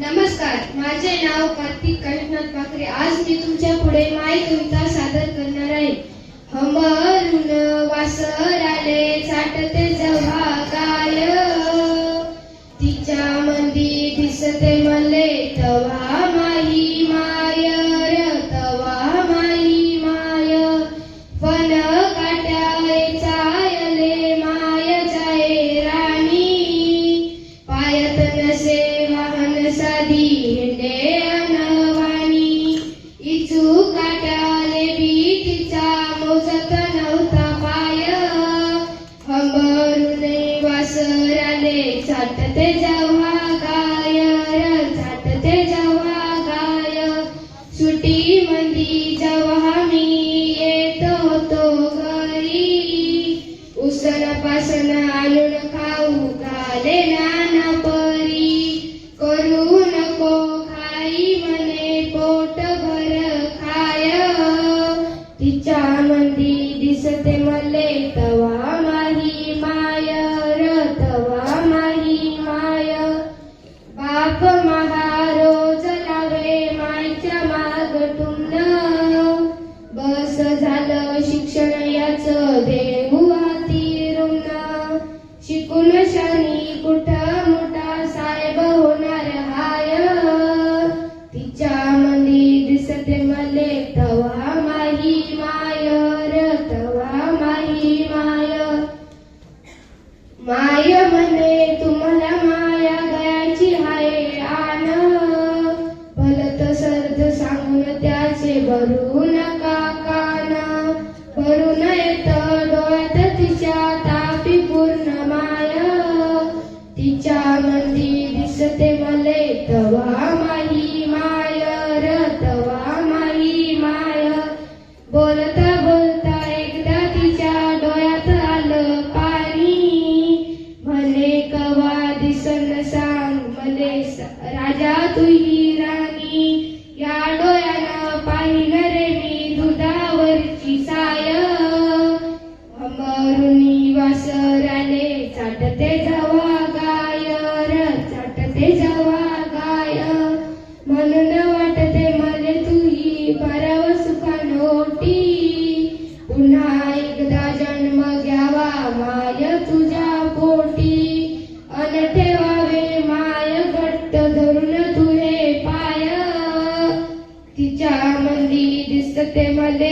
नमस्कार माझे नाव कार्तिक काशीनाथ पाखरे आज मी तुमच्यापुढे माय कविता सादर करणार आहे. हंबरून वासर आले चाटते जव्हा काय तिच्या मंदी दिसते मले तवा माही माय र तवा माही माय. फन काट्याळे चायले माय जाय राणी. पायत नसे वाहन साधी हिंडे इचू बी तिचा मोजत नव्हता पाय. हंबरून वासराले चाटते जेव्हा गाय. चाटते गाय. सुटी मंदी जेव्हा मी येत होतो घरी. शिकून शानी मोठा साहेब होणार हाय? तिच्या मंदी दिसते मले तवा माही माय र तवा माही माय. माय म्हणे तुम्हाला माया गयाची हाय आन भलत सर्द सांगून त्याचे भरून सांग मले स- राजा तुही राणी. या डोळ्यानं पाहिलं रे मी दुधावरची साय. अमरुनी वासराले चाटते जवा गाय र चाटते जवा गाय. म्हणून वाटते मले तुही परव सुखान ओटी पुन्हा एकदा जन्म घ्यावा माय तुझ्या दिसते मले